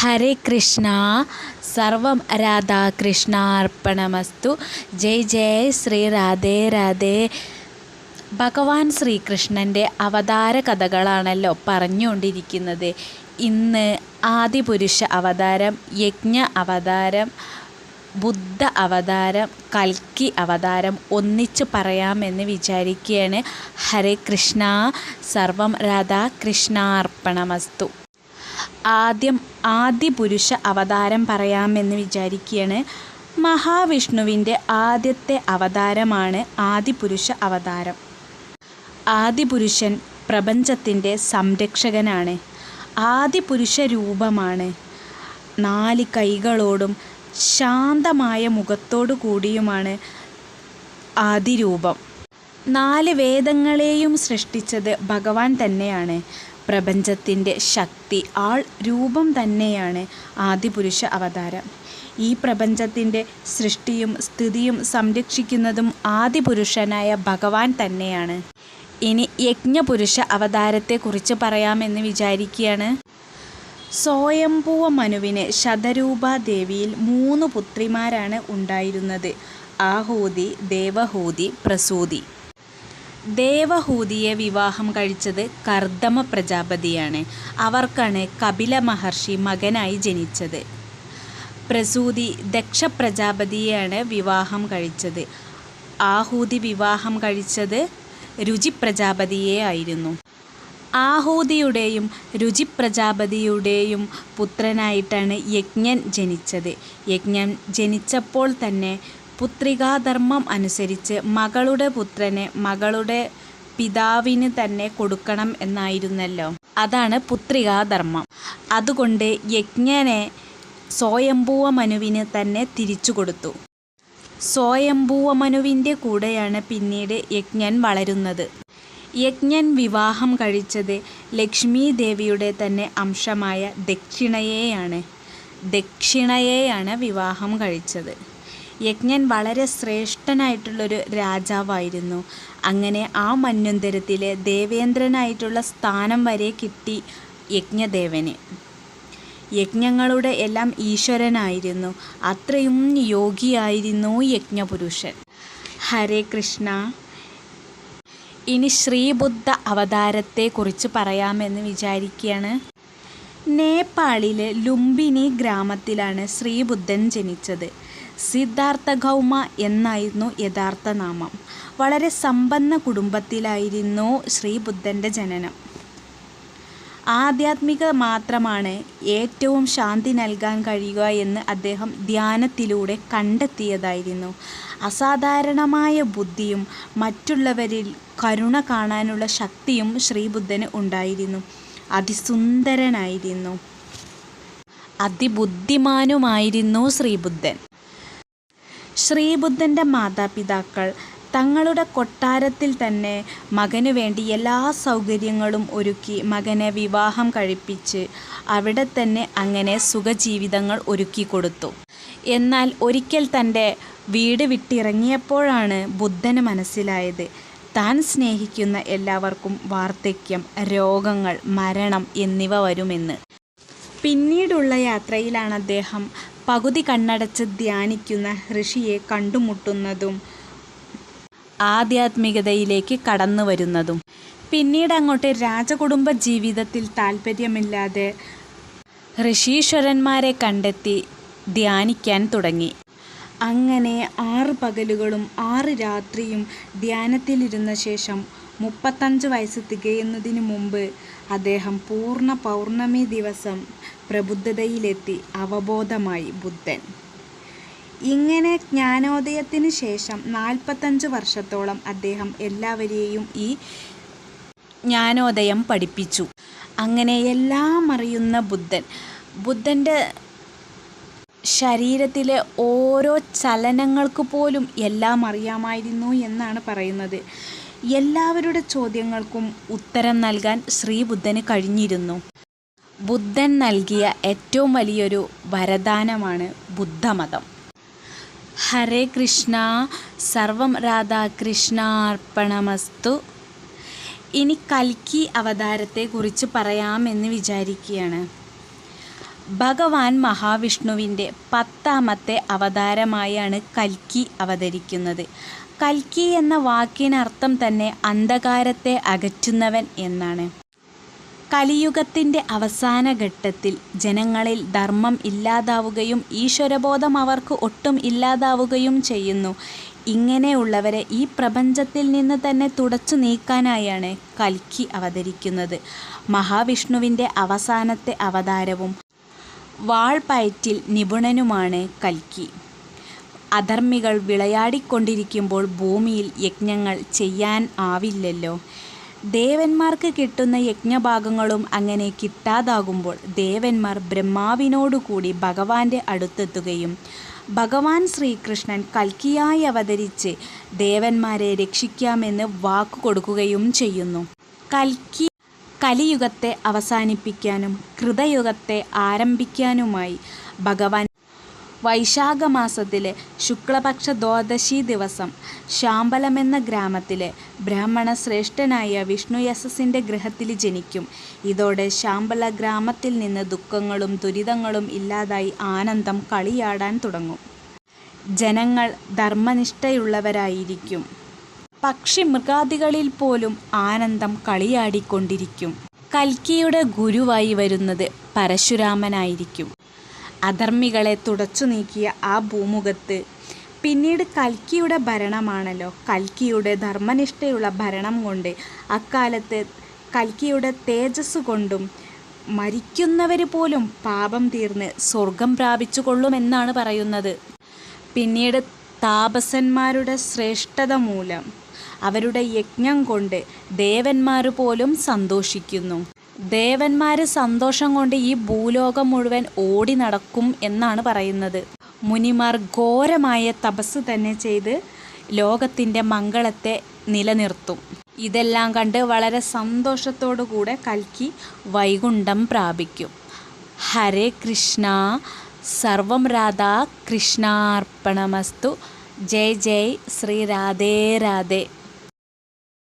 ഹരേ കൃഷ്ണ. സർവം രാധാകൃഷ്ണാർപ്പണമസ്തു. ജയ് ജയ് ശ്രീ രാധേ രാധേ. ഭഗവാൻ ശ്രീകൃഷ്ണന്റെ അവതാര കഥകളാണല്ലോ പറഞ്ഞുകൊണ്ടിരിക്കുന്നത്. ഇന്ന് ആദിപുരുഷ അവതാരം യജ്ഞ അവതാരം ബുദ്ധ അവതാരം കൽക്കി അവതാരം ഒന്നിച്ച് പറയാമെന്ന് വിചാരിക്കുകയാണ്. ഹരേ കൃഷ്ണ. സർവം രാധാകൃഷ്ണാർപ്പണമസ്തു. ആദ്യം ആദ്യ പുരുഷ അവതാരം പറയാമെന്ന് വിചാരിക്കുകയാണ് മഹാവിഷ്ണുവിന്റെ ആദ്യത്തെ അവതാരമാണ് ആദിപുരുഷ അവതാരം. ആദിപുരുഷൻ പ്രപഞ്ചത്തിന്റെ സംരക്ഷകനാണ്. ആദിപുരുഷ രൂപമാണ്. നാല് കൈകളോടും ശാന്തമായ മുഖത്തോടു കൂടിയുമാണ് ആദിരൂപം. നാല് വേദങ്ങളെയും സൃഷ്ടിച്ചത് ഭഗവാൻ തന്നെയാണ്. പ്രപഞ്ചത്തിന്റെ ശക്തി ആൾ രൂപം തന്നെയാണ് ആദിപുരുഷ അവതാരം. ഈ പ്രപഞ്ചത്തിന്റെ സൃഷ്ടിയും സ്ഥിതിയും സംരക്ഷിക്കുന്നതും ആദിപുരുഷനായ ഭഗവാൻ തന്നെയാണ്. ഇനി യജ്ഞപുരുഷ അവതാരത്തെക്കുറിച്ച് പറയാമെന്ന് വിചാരിക്കുകയാണ്. സ്വയംഭൂവ മനുവിന് ശതരൂപാദേവിയിൽ മൂന്ന് പുത്രിമാരാണ് ഉണ്ടായിരുന്നത്. ആഹൂതി ദേവഹൂതി പ്രസൂതി. ദേവഹൂതിയെ വിവാഹം കഴിച്ചത് കർദമ പ്രജാപതിയാണ്. അവർക്കാണ് കപില മഹർഷി മകനായി ജനിച്ചത്. പ്രസൂതി ദക്ഷ പ്രജാപതിയെയാണ് വിവാഹം കഴിച്ചത്. ആഹൂതി വിവാഹം കഴിച്ചത് രുചി പ്രജാപതിയെ ആയിരുന്നു. ആഹൂതിയുടെയും രുചി പ്രജാപതിയുടെയും പുത്രനായിട്ടാണ് യജ്ഞൻ ജനിച്ചത്. യജ്ഞൻ ജനിച്ചപ്പോൾ തന്നെ പുത്രികാധർമ്മം അനുസരിച്ച് മകളുടെ പുത്രനെ മകളുടെ പിതാവിന് തന്നെ കൊടുക്കണം എന്നായിരുന്നല്ലോ. അതാണ് പുത്രികാധർമ്മം. അതുകൊണ്ട് യജ്ഞനെ സ്വയംഭൂവ മനുവിന് തന്നെ തിരിച്ചു കൊടുത്തു. സ്വയംഭൂവ മനുവിന്റെ കൂടെയാണ് പിന്നീട് യജ്ഞൻ വളരുന്നത്. യജ്ഞൻ വിവാഹം കഴിച്ചത് ലക്ഷ്മി ദേവിയുടെ തന്നെ അംശമായ ദക്ഷിണയെയാണ്. ദക്ഷിണയെയാണ് വിവാഹം കഴിച്ചത്. യജ്ഞൻ വളരെ ശ്രേഷ്ഠനായിട്ടുള്ളൊരു രാജാവായിരുന്നു. അങ്ങനെ ആ മന്വന്തരത്തിലെ ദേവേന്ദ്രനായിട്ടുള്ള സ്ഥാനം വരെ കിട്ടി യജ്ഞദേവന്. യജ്ഞങ്ങളുടെ എല്ലാം ഈശ്വരനായിരുന്നു. അത്രയും യോഗിയായിരുന്നു യജ്ഞപുരുഷൻ. ഹരേ കൃഷ്ണ. ഇനി ശ്രീബുദ്ധ അവതാരത്തെക്കുറിച്ച് പറയാമെന്ന് വിചാരിക്കുകയാണ് നേപ്പാളിലെ ലുംബിനി ഗ്രാമത്തിലാണ് ശ്രീബുദ്ധൻ ജനിച്ചത്. സിദ്ധാർത്ഥ ഗൗമ എന്നായിരുന്നു യഥാർത്ഥ നാമം. വളരെ സമ്പന്ന കുടുംബത്തിലായിരുന്നു ശ്രീബുദ്ധന്റെ ജനനം. ആധ്യാത്മിക മാത്രമാണ് ഏറ്റവും ശാന്തി നൽകാൻ കഴിയുക എന്ന് അദ്ദേഹം ധ്യാനത്തിലൂടെ കണ്ടെത്തിയതായിരുന്നു. അസാധാരണമായ ബുദ്ധിയും മറ്റുള്ളവരിൽ കരുണ കാണാനുള്ള ശക്തിയും ശ്രീബുദ്ധന് ഉണ്ടായിരുന്നു. അതിസുന്ദരനായിരുന്നു. അതിബുദ്ധിമാനുമായിരുന്നു ശ്രീബുദ്ധൻ ശ്രീബുദ്ധന്റെ മാതാപിതാക്കൾ തങ്ങളുടെ കൊട്ടാരത്തിൽ തന്നെ മകന് വേണ്ടി എല്ലാ സൗകര്യങ്ങളും ഒരുക്കി മകനെ വിവാഹം കഴിപ്പിച്ച് അവിടെ തന്നെ അങ്ങനെ സുഖജീവിതങ്ങൾ ഒരുക്കി കൊടുത്തു. എന്നാൽ ഒരിക്കൽ തന്റെ വീട് വിട്ടിറങ്ങിയപ്പോഴാണ് ബുദ്ധന് മനസ്സിലായത് താൻ സ്നേഹിക്കുന്ന എല്ലാവർക്കും വാർദ്ധക്യം രോഗങ്ങൾ മരണം എന്നിവ വരുമെന്ന്. പിന്നീടുള്ള യാത്രയിലാണ് അദ്ദേഹം പകുതി കണ്ണടച്ച് ധ്യാനിക്കുന്ന ഋഷിയെ കണ്ടുമുട്ടുന്നതും ആധ്യാത്മികതയിലേക്ക് കടന്നു വരുന്നതും. പിന്നീട് അങ്ങോട്ട് രാജകുടുംബ ജീവിതത്തിൽ താല്പര്യമില്ലാതെ ഋഷീശ്വരന്മാരെ കണ്ടെത്തി ധ്യാനിക്കാൻ തുടങ്ങി. അങ്ങനെ ആറ് പകലുകളും ആറ് രാത്രിയും ധ്യാനത്തിലിരുന്ന ശേഷം മുപ്പത്തഞ്ച് വയസ്സ് തികയുന്നതിന് മുമ്പ് അദ്ദേഹം പൂർണ പൗർണമി ദിവസം പ്രബുദ്ധതയിലെത്തി അവബോധമായി ബുദ്ധൻ. ഇങ്ങനെ ജ്ഞാനോദയത്തിന് ശേഷം നാൽപ്പത്തഞ്ച് വർഷത്തോളം അദ്ദേഹം എല്ലാവരെയും ഈ ജ്ഞാനോദയം പഠിപ്പിച്ചു. അങ്ങനെ എല്ലാം അറിയുന്ന ബുദ്ധൻ. ബുദ്ധന്റെ ശരീരത്തിലെ ഓരോ ചലനങ്ങൾക്ക് പോലും എല്ലാം അറിയാമായിരുന്നു എന്നാണ് പറയുന്നത്. എല്ലാവരുടെ ചോദ്യങ്ങൾക്കും ഉത്തരം നൽകാൻ ശ്രീബുദ്ധന് കഴിഞ്ഞിരുന്നു. ബുദ്ധൻ നൽകിയ ഏറ്റവും വലിയൊരു വരദാനമാണ് ബുദ്ധമതം. ഹരേ കൃഷ്ണ സർവം രാധാകൃഷ്ണാർപ്പണമസ്തു. ഇനി കൽക്കി അവതാരത്തെക്കുറിച്ച് പറയാമെന്ന് വിചാരിക്കുകയാണ്. ഭഗവാൻ മഹാവിഷ്ണുവിന്റെ പത്താമത്തെ അവതാരമായാണ് കൽക്കി അവതരിക്കുന്നത്. കൽക്കി എന്ന വാക്കിനർത്ഥം തന്നെ അന്ധകാരത്തെ അകറ്റുന്നവൻ എന്നാണ്. കലിയുഗത്തിന്റെ അവസാന ഘട്ടത്തിൽ ജനങ്ങളിൽ ധർമ്മം ഇല്ലാതാവുകയും ഈശ്വരബോധം അവർക്ക് ഒട്ടും ഇല്ലാതാവുകയും ചെയ്യുന്നു. ഇങ്ങനെയുള്ളവരെ ഈ പ്രപഞ്ചത്തിൽ നിന്ന് തന്നെ തുടച്ചു നീക്കാനായാണ് കൽക്കി അവതരിക്കുന്നത്. മഹാവിഷ്ണുവിന്റെ അവസാനത്തെ അവതാരവും വാൾപയറ്റിൽ നിപുണനുമാണ് കൽക്കി. അധർമ്മികൾ വിളയാടിക്കൊണ്ടിരിക്കുമ്പോൾ ഭൂമിയിൽ യജ്ഞങ്ങൾ ചെയ്യാൻ ആവില്ലല്ലോ. ദേവന്മാർക്ക് കിട്ടുന്ന യജ്ഞഭാഗങ്ങളും അങ്ങനെ കിട്ടാതാകുമ്പോൾ ദേവന്മാർ ബ്രഹ്മാവിനോടുകൂടി ഭഗവാന്റെ അടുത്തെത്തുകയും ഭഗവാൻ ശ്രീകൃഷ്ണൻ കൽക്കിയായി അവതരിച്ച് ദേവന്മാരെ രക്ഷിക്കാമെന്ന് വാക്കു കൊടുക്കുകയും ചെയ്യുന്നു. കൽക്കി കലിയുഗത്തെ അവസാനിപ്പിക്കാനും കൃതയുഗത്തെ ആരംഭിക്കാനുമായി ഭഗവാൻ വൈശാഖ മാസത്തിലെ ശുക്ലപക്ഷ ദ്വാദശി ദിവസം ശാമ്പലമെന്ന ഗ്രാമത്തിലെ ബ്രാഹ്മണ ശ്രേഷ്ഠനായ വിഷ്ണുയശസ്സിന്റെ ഗൃഹത്തിൽ ജനിക്കും. ഇതോടെ ശാമ്പല ഗ്രാമത്തിൽ നിന്ന് ദുഃഖങ്ങളും ദുരിതങ്ങളും ഇല്ലാതായി ആനന്ദം കളിയാടാൻ തുടങ്ങും. ജനങ്ങൾ ധർമ്മനിഷ്ഠയുള്ളവരായിരിക്കും. പക്ഷി മൃഗാദികളിൽ പോലും ആനന്ദം കളിയാടിക്കൊണ്ടിരിക്കും. കൽക്കിയുടെ ഗുരുവായി വരുന്നത് പരശുരാമനായിരിക്കും. അധർമ്മികളെ തുടച്ചു നീക്കിയ ആ ഭൂമുഖത്ത് പിന്നീട് കൽക്കിയുടെ ഭരണമാണല്ലോ. കൽക്കിയുടെ ധർമ്മനിഷ്ഠയുള്ള ഭരണം കൊണ്ട് അക്കാലത്ത് കൽക്കിയുടെ തേജസ് കൊണ്ടും മരിക്കുന്നവർ പോലും പാപം തീർന്ന് സ്വർഗം പ്രാപിച്ചു കൊള്ളുമെന്നാണ് പറയുന്നത്. പിന്നീട് താപസന്മാരുടെ ശ്രേഷ്ഠത മൂലം അവരുടെ യജ്ഞം കൊണ്ട് ദേവന്മാർ പോലും സന്തോഷിക്കുന്നു. ദേവന്മാർ സന്തോഷം കൊണ്ട് ഈ ഭൂലോകം മുഴുവൻ ഓടി നടക്കും എന്നാണ് പറയുന്നത്. മുനിമാർ ഘോരമായ തപസ് തന്നെ ചെയ്ത് ലോകത്തിന്റെ മംഗളത്തെ നിലനിർത്തും. ഇതെല്ലാം കണ്ട് വളരെ സന്തോഷത്തോടു കൂടെ കൽക്കി വൈകുണ്ഠം പ്രാപിക്കും. ഹരേ കൃഷ്ണ. സർവം രാധാ കൃഷ്ണാർപ്പണമസ്തു. ജയ് ജയ് ശ്രീ രാധേ രാധേ.